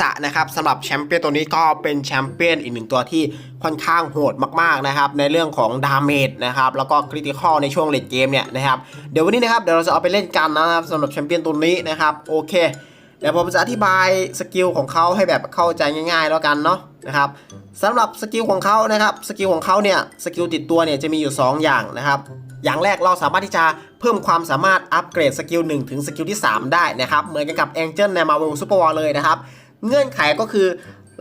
สะนะครับสำหรับแชมเปี้ยนตัวนี้ก็เป็นแชมเปี้ยนอีกหนึ่งตัวที่ค่อนข้างโหดมากๆนะครับในเรื่องของดาเมจนะครับแล้วก็คริติคอลในช่วงเลดเกมเนี่ยนะครับเดี๋ยววันนี้นะครับเดี๋ยวเราจะเอาไปเล่นกันนะครับสำหรับแชมเปี้ยนตัวนี้นะครับโอเคเดี๋ยวผมจะอธิบายสกิลของเขาให้แบบเข้าใจง่าย ๆ แล้วกันเนาะนะครับสำหรับสกิลของเขานะครับสกิลของเขาเนี่ยสกิลติดตัวเนี่ยจะมีอยู่ 2 อย่างนะครับอย่างแรกเราสามารถที่จะเพิ่มความสามารถอัปเกรดสกิล1ถึงสกิลที่ 3 ได้นะครับ เหมือนกันกับ Angel ใน Marvel Super War เลยนะครับ เงื่อนไขก็คือ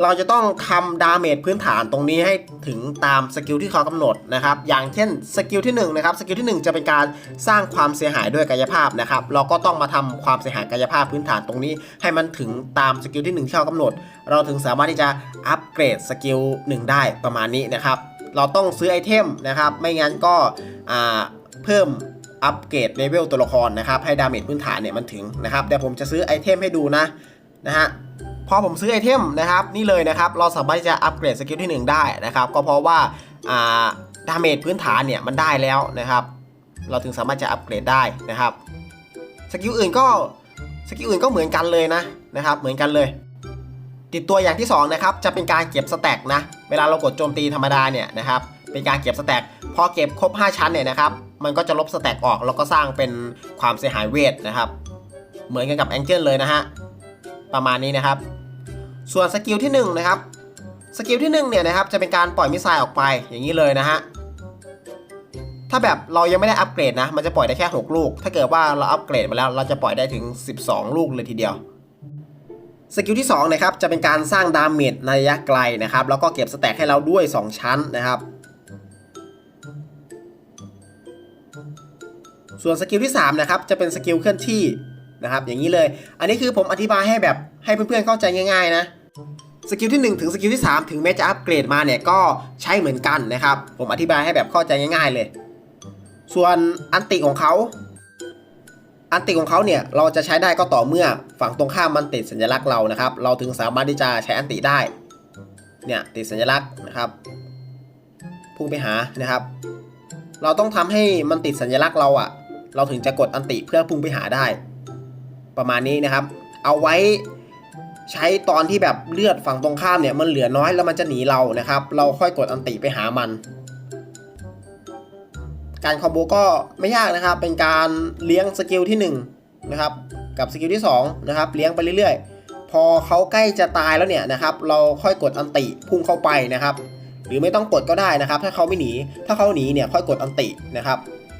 เราจะต้องทำดาเมจพื้นฐานตรงนี้ให้ถึงตามสกิลที่เขากำหนดนะครับ อย่างเช่นสกิลที่1นะครับสกิลที่ 1 จะเป็นการสร้างความเสียหายด้วยกายภาพนะครับ เราก็ต้องมาทำความเสียหายกายภาพพื้นฐานตรงนี้ ให้มันถึงตามสกิลที่1ที่เขากำหนด เราถึงสามารถที่จะอัปเกรดสกิล1ได้ประมาณนี้นะครับ เราต้องซื้อไอเทมนะครับ ไม่งั้นก็เพิ่มอัปเกรดเลเวลตัวละครนะครับให้ดาเมจพื้นฐานเนี่ยมันถึงนะครับเดี๋ยวผมจะซื้อไอเทมให้ดูนะนะฮะ พอผมซื้อไอเทมนะครับนี่เลยนะครับเราสามารถจะอัปเกรดสกิลที่ 1 ได้นะครับก็เพราะว่าอ่าดาเมจพื้นฐานเนี่ยมันได้แล้วนะครับเราถึงสามารถจะอัปเกรดได้นะครับสกิลอื่นก็สกิลอื่นก็เหมือนกันเลยนะนะครับเหมือนกันเลย ติดตัวอย่างที่2นะครับจะเป็นการเก็บสแต็กนะเวลาเรากดโจมตีธรรมดาเนี่ยนะครับเป็นการเก็บสแต็กพอเก็บครบ 5 ชั้นเนี่ยนะครับมันก็จะลบสแต็กออกแล้วก็สร้างเป็นความเสียหายเวทนะครับ เหมือนกันกับแองเจิลเลยนะฮะประมาณนี้นะครับ ส่วนสกิลที่1นะครับสกิลที่1เนี่ยนะครับจะเป็นการปล่อยมิสไซล์ออกไปอย่างนี้เลยนะฮะถ้าแบบเรายังไม่ได้อัปเกรดนะ มันจะปล่อยได้แค่ 6 ลูก ถ้าเกิดว่าเราอัปเกรดมาแล้ว เราจะปล่อยได้ถึง 12 ลูกเลยทีเดียว สกิลที่2นะครับ จะเป็นการสร้างดาเมจในระยะไกลนะครับ แล้วก็เก็บสแต็กให้เราด้วย 2 ชั้นนะครับ ส่วนสกิลที่ 3 นะครับ จะเป็นสกิลเคลื่อนที่นะครับ อย่างนี้เลย อันนี้คือผมอธิบายให้แบบให้เพื่อนๆเข้าใจง่าย ๆ นะ สกิลที่ 1 ถึงสกิลที่ 3 ถึงแม้จะอัปเกรดมาเนี่ยก็ใช้เหมือนกันนะครับ ผมอธิบายให้แบบเข้าใจง่าย ๆเลย ส่วนอันติของเขา อันติของเขาเนี่ยเราจะใช้ได้ก็ต่อเมื่อฝั่งตรงข้ามมันติดสัญลักษณ์เรานะครับ เราถึงสามารถที่จะใช้อันติได้ เนี่ยติดสัญลักษณ์นะครับ พุ่งไปหานะครับ เราต้องทำให้มันติดสัญลักษณ์เราอะเราถึงจะกดอันติเพื่อพุ่งไปหาได้ ประมาณนี้นะครับ เอาไว้ ใช้ตอนที่แบบเลือดฝั่งตรงข้ามเนี่ยมันเหลือน้อยแล้วมันจะหนีเรานะครับ เราค่อยกดอันติไปหามัน การคอมโบก็ไม่ยากนะครับ เป็นการเลี้ยงสกิลที่1นะครับกับสกิลที่2นะครับเลี้ยงไปเรื่อยๆ พอเขาใกล้จะตายแล้วเนี่ยนะครับ เราค่อยกดอันติพุ่งเข้าไปนะครับ หรือไม่ต้องกดก็ได้นะครับ ถ้าเขาไม่หนีถ้าเขาหนีเนี่ยค่อยกดอันตินะครับ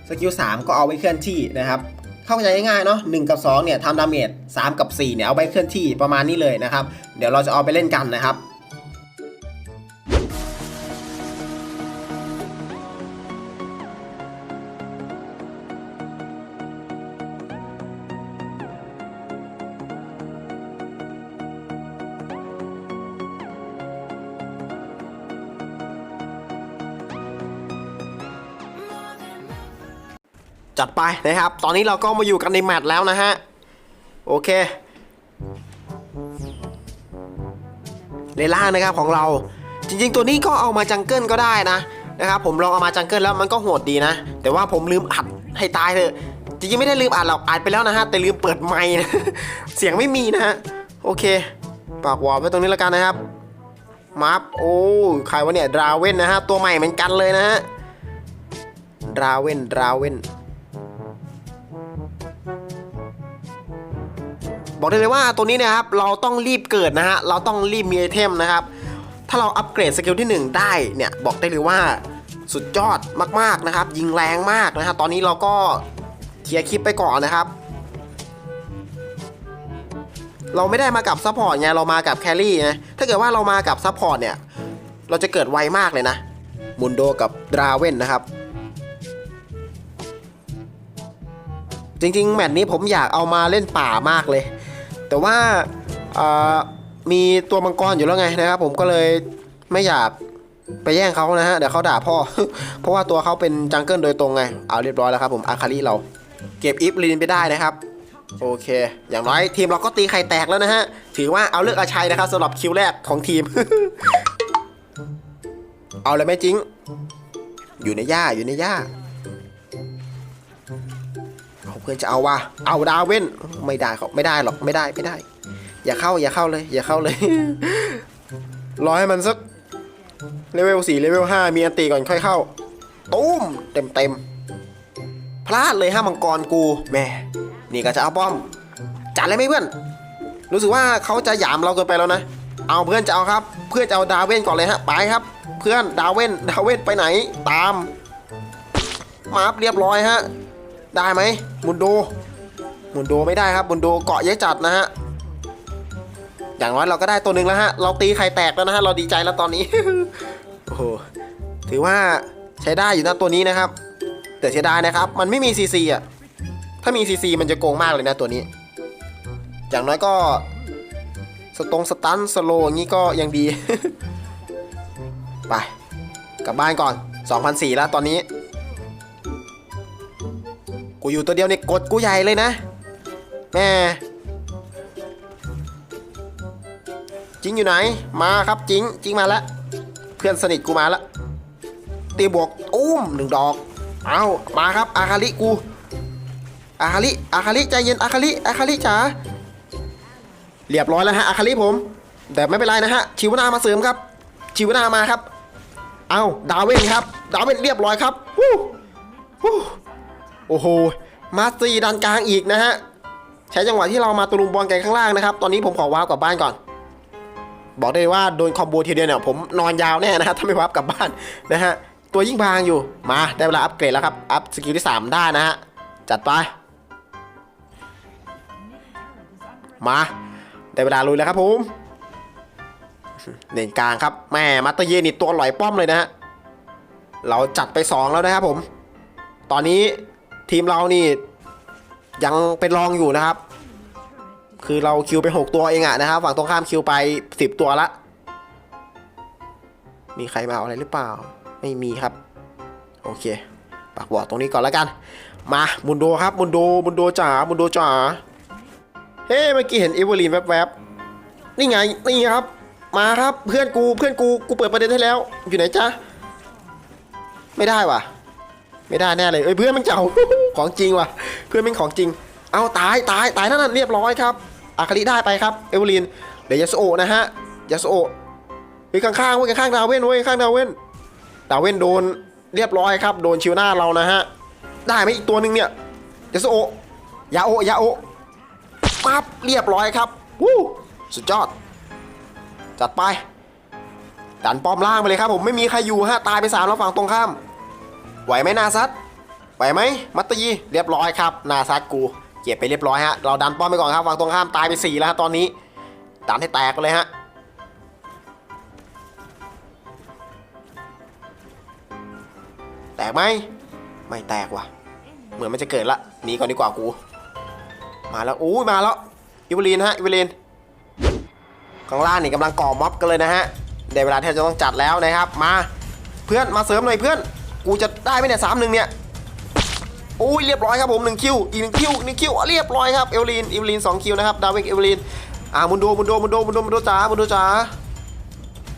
สกิล3ก็เอาไว้เคลื่อนที่นะครับ เข้าใจง่ายๆเนาะ1กับ2เนี่ยทำดาเมจ3กับ4เนี่ยเอาไปเคลื่อนที่ประมาณนี้เลยนะครับ เดี๋ยวเราจะเอาไปเล่นกันนะครับ จัดไปนะครับ ตอนนี้เราก็มาอยู่กันในแมตช์แล้วนะฮะ โอเค เลล่านะครับของเรา จริง ๆ ตัวนี้ก็เอามาจังเกิลก็ได้นะนะครับ ผมลองเอามาจังเกิลแล้วมันก็โหดดีนะ แต่ว่าผมลืมอัดให้ตายเถอะ จริงๆไม่ได้ลืมอัดหรอกอัดไปแล้วนะฮะ แต่ลืมเปิดไมค์นะ เสียงไม่มีนะฮะ โอเค ปากวอลไว้ตรงนี้แล้วกันนะครับมาร์ฟโอ้ใครวะเนี่ย ดราเวนนะฮะ ตัวใหม่เหมือนกันเลยนะฮะ ดราเวนดราเวน บอกได้เลยว่าตัวนี้นะครับเราต้องรีบเกิดนะฮะเราต้องรีบมีไอเทมนะครับถ้าเราอัปเกรดสกิลที่ 1 ได้เนี่ยบอกได้เลยว่าสุดยอดมากๆนะครับ ยิงแรงมากนะครับตอนนี้เราก็เคลียร์คลิปไปก่อนนะครับ เราไม่ได้มากับซัพพอร์ตไงเรามากับแครี่นะถ้าเกิดว่าเรามากับซัพพอร์ตเนี่ยเราจะเกิดไวมากเลยนะมุนโดกับดราเวนนะครับจริงๆ แมตช์นี้ผมอยากเอามาเล่นป่ามากเลย แต่ว่ามีตัวมังกรอยู่แล้วไงนะครับ ผมก็เลยไม่อยากไปแย่งเขานะฮะเดี๋ยวเขาด่าพ่อ เพราะว่าตัวเขาเป็นจังเกิลโดยตรงไง เอาเรียบร้อยแล้วครับผมอาคาริเรา เก็บอิฟลินไปได้นะครับ โอเค อย่างน้อยทีมเราก็ตีไข่แตกแล้วนะฮะ ถือว่าเอาเลือกอาชัยนะครับสำหรับคิวแรกของทีม เอาเลยไหมจริง อยู่ในหญ้าอยู่ในหญ้า พื่อนจะเอาว่ะเอาดาวเว้นไม่ได้ครับไม่ได้หรอกไม่ได้ไม่ได้ อย่าเข้าอย่าเข้าเลย อย่าเข้าเลย รอให้มันสักเลเวลสี่เลเวลห้ามีอันตีก่อนค่อยเข้าตุ้มเต็มเต็มๆพลาดเลยห้ามังกรกูแหม่นี่ก็จะเอาป้อม จัดเลยไหมเพื่อน รู้สึกว่าเขาจะหยามเราเกินไปแล้วนะ เอาเพื่อนจะเอาครับ เพื่อนจะเอาดาวเว่นก่อนเลยฮะไปครับ เพื่อนดาวเว่นดาวเว่นไปไหน ตามมาร์ฟเรียบร้อยฮะ ได้ไหมมุนโดมุนโดไม่ได้ครับมุนโดเกาะเยอะจัดนะฮะอย่างน้อยเราก็ได้ตัวหนึ่งแล้วฮะ เราตีไข่แตกแล้วนะฮะ เราดีใจแล้วตอนนี้ โอ้โห ถือว่าใช้ได้อยู่นะตัวนี้นะครับ แต่เสียดายนะครับ มันไม่มีซีซีอะ ถ้ามีซีซีมันจะโกงมากเลยนะตัวนี้ อย่างน้อยก็สตงสตันสโลอย่างนี้ก็ยังดี ไป กลับบ้านก่อน 2,004แล้วตอนนี้ กูอยู่ตัวเดียวเนี่ยกดกูใหญ่เลยนะแม่จิงอยู่ไหน มาครับจิงจิงมาแล้วเพื่อนสนิทกูมาแล้วตีบวกอุ้มหนึ่งดอก เอามาครับอาคาริกู อาคาริอาคาริใจเย็นอาคาริอาคาริจ๋า เรียบร้อยแล้วฮะอาคาริผม แต่ไม่เป็นไรนะฮะ ชิวนามาเสริมครับ ชิวนามาครับ เอาดาวเวนครับ ดาวเวนเรียบร้อยครับวู้วู้ โอ้โห มาสตีดันกลางอีกนะฮะ ใช้จังหวะที่เรามาตะลุมบอลกันข้างล่างนะครับ ตอนนี้ผมขอว้าวกลับบ้านก่อน บอกได้ว่าโดนคอมโบทีเดียวเนี่ยผมนอนยาวแน่นะฮะถ้าไม่ว้าวกลับบ้านนะฮะ ตัวยิ่งบางอยู่ มาได้เวลาอัปเกรดแล้วครับ อัพสกิลที่ 3 ได้นะฮะ จัดไป มา ได้เวลาลุยแล้วครับผมเด่นกลางครับแม่มาตเตเยนี่ตัวหลอยป้อมเลยนะฮะ เราจัดไป 2 แล้วนะครับผม ตอนนี้ ทีมเรานี่ยังเป็นรองอยู่นะครับ คือเราคิวไป 6 ตัวเองอะนะครับ ฝั่งตรงข้ามคิวไป 10 ตัวละ มีใครมาเอาอะไรหรือเปล่า ไม่มีครับ โอเคปักบอกตรงนี้ก่อนแล้วกัน มามุนโดครับมุนโดมุนโดจ๋ามุนโดจ๋า เฮ้ เมื่อกี้เห็นเอเวอร์ลีนแวบๆ นี่ไง นี่ครับ มาครับ เพื่อนกู เพื่อนกู กูเปิดประเด็นให้แล้ว อยู่ไหนจ๊ะ ไม่ได้ว่ะ ไม่ได้แน่เลยเอ้ยเพื่อนมันเจ้าของจริงว่ะ เพื่อนเป็นของจริง เอาตายตายตายนั่นนะเรียบร้อยครับอาคาริได้ไปครับเอเวอร์ลีนเดี๋ยวยาสโอะนะฮะยาสโอะไปข้างๆเว้ยข้างๆดาวเว่นเว้ยข้างดาวเว่นดาวเว่นโดนเรียบร้อยครับ โดนชิวหน้าเรานะฮะได้ไหมอีกตัวหนึ่งเนี่ยยาสโอะยาโอะยาโอะปั๊บเรียบร้อยครับวู้สุดยอด จัดไปดันป้อมล่างไปเลยครับผมไม่มีใครอยู่ฮะตายไปสามแล้วฝั่งตรงข้าม ไหวไหมนาซัดไหวไหมมัตตยีเรียบร้อยครับนาซัดกูเก็บไปเรียบร้อยฮะเราดันป้อมไปก่อนครับฝั่งตรงข้ามตายไปสี่แล้วฮะตอนนี้ดันให้แตกเลยฮะแตกไหมไม่แตกว่ะ เหมือนมันจะเกิดละหนีก่อนดีกว่ากู มาแล้วอู้ยมาแล้วอิวลีนฮะอิวลีนข้างล่างนี่กำลังก่อม็อบกันเลยนะฮะได้เวลาที่เราจะต้องจัดแล้วนะครับ มาเพื่อนมาเสริมหน่อยเพื่อน กูจะได้ไหมเนี่ยสามหนึ่งเนี่ยโอ้ยเรียบร้อยครับผมหนึ่งคิวอีกหนึ่งคิวหนึ่งคิวอะเรียบร้อยครับเอลลีนเอลลีนสองคิวนะครับดาวิกเอลลีนอ่ามุนโดมุนโดมุนโดมุนโดมุนโดจ๋ามุนโดจ๋า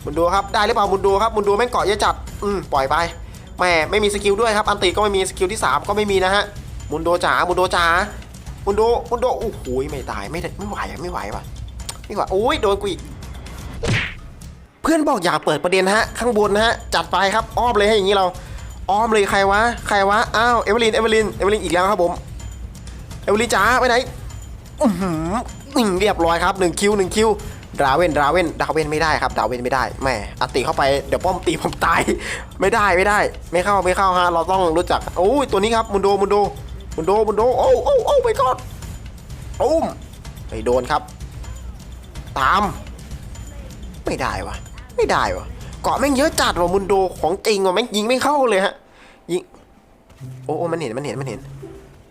มุนโดครับได้หรือเปล่ามุนโดครับมุนโดแม่งเกาะเยอะจัดอืมปล่อยไปแม่ไม่มีสกิลด้วยครับอันติก็ไม่มีสกิลที่สามก็ไม่มีนะฮะมุนโดจ๋ามุนโดจ๋ามุนโดมุนโดโอ้โหไม่ตายไม่ได้ไม่ไหวไม่ไหวว่ะไม่ไหวโอ้ยโดนกูอีกเพื่อนบอกอยากเปิดประเด็นฮะข้างบนนะฮะจัดไปครับอ้อมเลยให้อย่างนี้เรา อ้อมเลยใครวะ ใครวะ อ้าว เอเวอร์ลิน เอเวอร์ลิน เอเวอร์ลินอีกแล้วครับผม เอเวอร์ลินจ๋าไปไหนอือหือหนึ่งเรียบร้อยครับหนึ่งคิวหนึ่งคิวดราเวนดราเวนดราเวนไม่ได้ครับดราเวนไม่ได้แม่อตีเข้าไปเดี๋ยวป้อมตีผมตาย ไม่ได้ไม่ได้ ไม่เข้าไม่เข้าฮะเราต้องรู้จักโอ้ยตัวนี้ครับมุนโดมุนโดมุนโดมุนโดโอ้โอ้โอ้ไปก่อนอุ้มไปโดนครับ ตาม ไม่ได้วะไม่ได้วะ เกาะแม่งเยอะจัดว่ะมุนโดของจริงว่ะแม่งยิงไม่เข้าเลยฮะยิงโอ้โอ้มันเห็นมันเห็นมันเห็น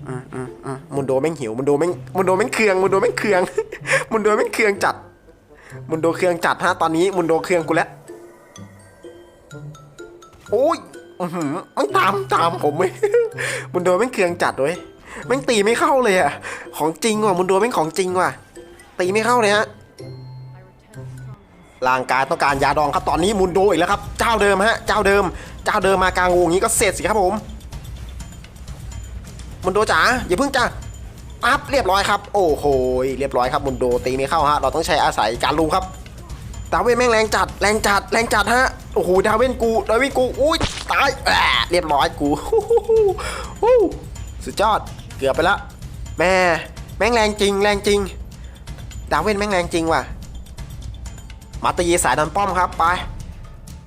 อืมอืมอืมมุนโดแม่งหิวมุนโดแม่งมุนโดแม่งเคืองมุนโดแม่งเคืองมุนโดแม่งเคืองจัด มุนโดเคืองจัดฮะตอนนี้มุนโดเคืองกูแล้วโอ้ยอือหือมันตามตามผมเว้มุนโดแม่งเคืองจัดเว้ยแม่งตีไม่เข้าเลยอะของจริงว่ะมุนโดแม่งของจริงว่ะตีไม่เข้าเลยฮะ ร่างกายต้องการยาดองครับตอนนี้มุนโดอีกแล้วครับ เจ้าเดิมฮะ เจ้าเดิม เจ้าเดิมมากลางวงนี้ก็เสร็จสิครับผม มุนโดจ๋าอย่าเพิ่งจ้าปั๊บเรียบร้อยครับ โอ้โหเรียบร้อยครับมุนโดตีไม่เข้าฮะเราต้องใช้อาศัยการลุมครับดาเวนแม่งแรงจัดแรงจัดแรงจัดฮะโอ้โหดาเวนกูดาเวนกูอุ้ยตายแหมเรียบร้อยกูสุดยอดเกือบไปละแม่แม่งแรงจริงแรงจริงดาเวนแม่งแรงจริงว่ะ มาตีสายดันป้อมครับไป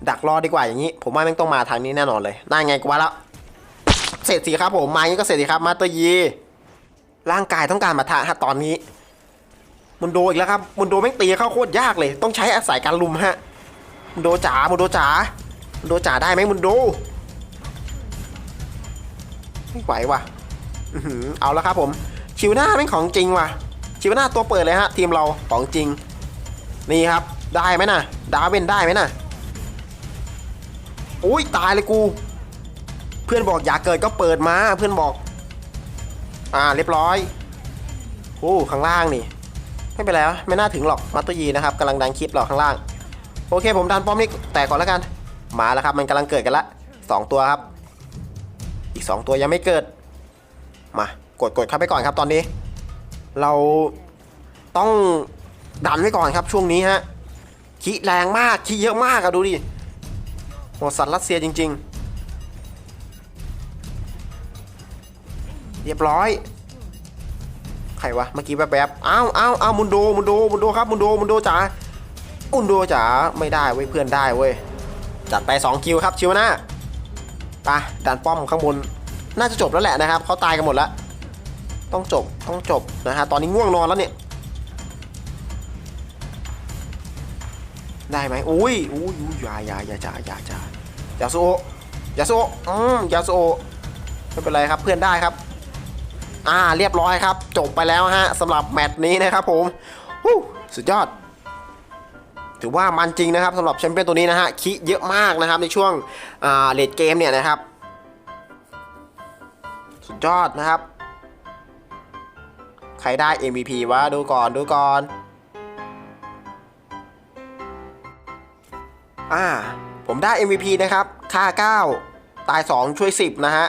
ดักรอดีกว่าอย่างนี้ ผมว่าแม่งต้องมาทางนี้แน่นอนเลยน่าไงกูว่าแล้วเสร็จสิครับผมมาอย่างนี้ก็เสร็จสิครับมาตยีร่างกายต้องการมาทะฮะตอนนี้มุนโดอีกแล้วครับมุนโดแม่งตีเข้าโคตรยากเลย ต้องใช้อาศัยการลุมฮะมุนโดจ๋ามุนโดจ๋ามุนโดจ๋าได้ไหมมุนโดไม่ไหวว่ะเอาแล้วครับผม ชิวหน้าแม่งของจริงว่ะชิวหน้าตัวเปิดเลยฮะทีมเราของจริง นี่ครับ ได้ไหมน่ะดาเวนได้ไหมน่ะอุ้ยตายเลยกู เพื่อนบอกอย่าเกิดก็เปิดมาเพื่อนบอก อ่าเรียบร้อยโอ้ข้างล่างนี่ ไม่เป็นไรวไม่น่าถึงหรอกมาตัวยีนะครับกำลังดันคลิปหรอกข้างล่าง โอเค ผมดันป้อมนี่แตกก่อนแล้วกัน มาแล้วครับ มันกำลังเกิดกันละสองตัวครับ อีกสองตัวยังไม่เกิด มากดกดเข้าไปก่อนครับตอนนี้ เราต้องดันไว้ก่อนครับช่วงนี้ฮะ ขีแรงมากขีเยอะมากอะดูดิหสัตว์รัสเซียจริง ๆ เรียบร้อยใครวะเมื่อกี้แป๊บๆอ้าวอ้าวอ้าวมุนโดมุนโดมุนโดครับมุนโดมุนโดจ๋ามุนโดจ๋าไม่ได้เว้ยเพื่อนได้เว้ยจัดไป 2 คิวครับชิวนะไปดันป้อมข้างบนน่าจะจบแล้วแหละนะครับเขาตายกันหมดแล้ว ต้องจบต้องจบนะฮะตอนนี้ง่วงนอนแล้วเนี่ย ได้ไหมอุ้ยอุ้ยอย่าอย่าอย่าจ๋าอย่าจ๋าอย่าโซอย่าโซอืมอย่าโซไม่เป็นไรครับเพื่อนได้ครับ อ่าเรียบร้อยครับ จบไปแล้วฮะสำหรับแมตช์นี้นะครับผมฮู้สุดยอด ถือว่ามันจริงนะครับสำหรับแชมเปี้ยนตัวนี้นะฮะคิเยอะมากนะครับในช่วงอ่าเลดเกมเนี่ยนะครับ สุดยอดนะครับ ใครได้ MVP วะดูก่อนดูก่อน อ่า ผมได้ MVP นะครับ ค่า 9 ตาย 2 ช่วย 10 นะฮะ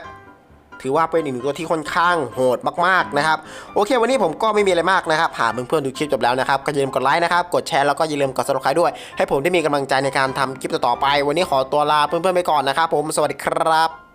ถือว่าเป็นอีกหนึ่งตัวที่ค่อนข้างโหดมากๆนะครับ โอเค วันนี้ผมก็ไม่มีอะไรมากนะครับ หากเพื่อนๆดูคลิปจบแล้วนะครับ ก็อย่าลืมกดไลค์นะครับ กดแชร์แล้วก็อย่าลืมกด subscribe ด้วย ให้ผมได้มีกำลังใจในการทำคลิปต่อๆไป วันนี้ขอตัวลาเพื่อนๆไปก่อนนะครับผม สวัสดีครับ